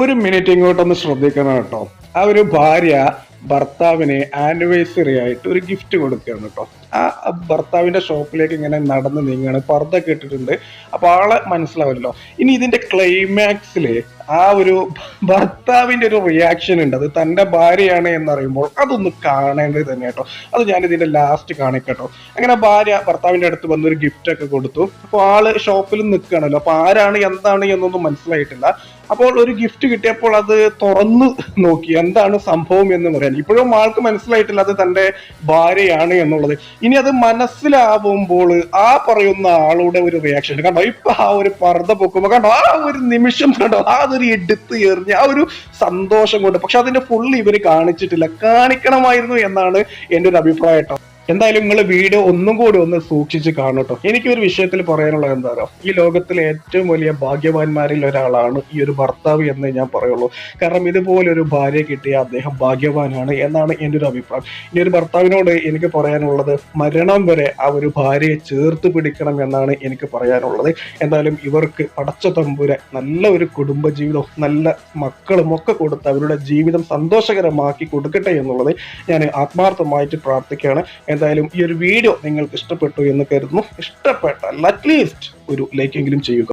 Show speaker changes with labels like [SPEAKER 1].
[SPEAKER 1] ഒരു മിനിറ്റ് ഇങ്ങോട്ടൊന്ന് ശ്രദ്ധിക്കണം കേട്ടോ. ആ ഒരു ഭാര്യ ഭർത്താവിനെ ആനിവേഴ്സറി ആയിട്ട് ഒരു ഗിഫ്റ്റ് കൊടുക്കുകയാണ് കേട്ടോ. ആ ഭർത്താവിന്റെ ഷോപ്പിലേക്ക് ഇങ്ങനെ നടന്ന് നീങ്ങുകയാണ്. പർദ്ദ കേട്ടിട്ടുണ്ട് അപ്പോൾ ആളെ മനസ്സിലാവല്ലോ ഇനി ഇതിന്റെ ക്ലൈമാക്സിൽ ആ ഒരു ഭർത്താവിന്റെ ഒരു റിയാക്ഷൻ ഉണ്ട്. അത് തന്റെ ഭാര്യയാണ് എന്നറിയുമ്പോൾ അതൊന്ന് കാണേണ്ടത് തന്നെ കേട്ടോ. അത് ഞാൻ ഇതിന്റെ ലാസ്റ്റ് കാണിക്കട്ടോ. അങ്ങനെ ഭാര്യ ഭർത്താവിന്റെ അടുത്ത് വന്ന് ഒരു ഗിഫ്റ്റ് ഒക്കെ കൊടുത്തു. അപ്പോൾ ആൾ ഷോപ്പിൽ നിൽക്കുകയാണല്ലോ. അപ്പോൾ ആരാണ് എന്താണ് എന്നൊന്നും മനസ്സിലായിട്ടില്ല. അപ്പോൾ ഒരു ഗിഫ്റ്റ് കിട്ടിയപ്പോൾ അത് തുറന്ന് നോക്കി. എന്താണ് സംഭവം എന്ന് പറയാൻ. ഇപ്പോഴും ആൾക്ക് മനസ്സിലായിട്ടില്ല അത് തന്റെ ഭാര്യയാണ് എന്നുള്ളത്. ഇനി അത് മനസ്സിലാവുമ്പോൾ ആ പറയുന്ന ആളുടെ ഒരു റിയാക്ഷൻ കണ്ടോ? ഇപ്പൊ ആ ഒരു പർദ്ദ പൊക്കുമ്പോ കണ്ടോ? ആ ഒരു നിമിഷം കണ്ടോ? ആ ഒരു എടുത്ത് എറിഞ്ഞ് ആ ഒരു സന്തോഷം കൊണ്ട്. പക്ഷെ അതിന്റെ ഫുൾ ഇവർ കാണിച്ചിട്ടില്ല. കാണിക്കണമായിരുന്നു എന്നാണ് എന്റെ ഒരു അഭിപ്രായം കേട്ടോ. എന്തായാലും നിങ്ങൾ വീഡിയോ ഒന്നും കൂടി ഒന്ന് സൂക്ഷിച്ച് കാണട്ടോ. എനിക്ക് ഒരു വിഷയത്തിൽ പറയാനുള്ളത് എന്താ പറയുക ഈ ലോകത്തിലെ ഏറ്റവും വലിയ ഭാഗ്യവാന്മാരിൽ ഒരാളാണ് ഈ ഒരു ഭർത്താവ് എന്ന് ഞാൻ പറയുള്ളൂ. കാരണം ഇതുപോലൊരു ഭാര്യ കിട്ടിയ അദ്ദേഹം ഭാഗ്യവാനാണ് എന്നാണ് എന്റെ ഒരു അഭിപ്രായം. ഇനി ഒരു ഭർത്താവിനോട് എനിക്ക് പറയാനുള്ളത് മരണം വരെ ആ ഒരു ഭാര്യയെ ചേർത്ത് പിടിക്കണം എന്നാണ് എനിക്ക് പറയാനുള്ളത്. എന്തായാലും ഇവർക്ക് പടച്ച തമ്പുര നല്ല ഒരു കുടുംബജീവിതവും നല്ല മക്കളും ഒക്കെ കൊടുത്ത് അവരുടെ ജീവിതം സന്തോഷകരമാക്കി കൊടുക്കട്ടെ എന്നുള്ളത് ഞാൻ ആത്മാർത്ഥമായിട്ട് പ്രാർത്ഥിക്കുകയാണ്. എന്തായാലും ഈ ഒരു വീഡിയോ നിങ്ങൾക്ക് ഇഷ്ടപ്പെട്ടു എന്ന് കരുതുന്നു. ഇഷ്ടപ്പെട്ടാൽ അറ്റ്ലീസ്റ്റ് ഒരു ലൈക്കെങ്കിലും ചെയ്യുക.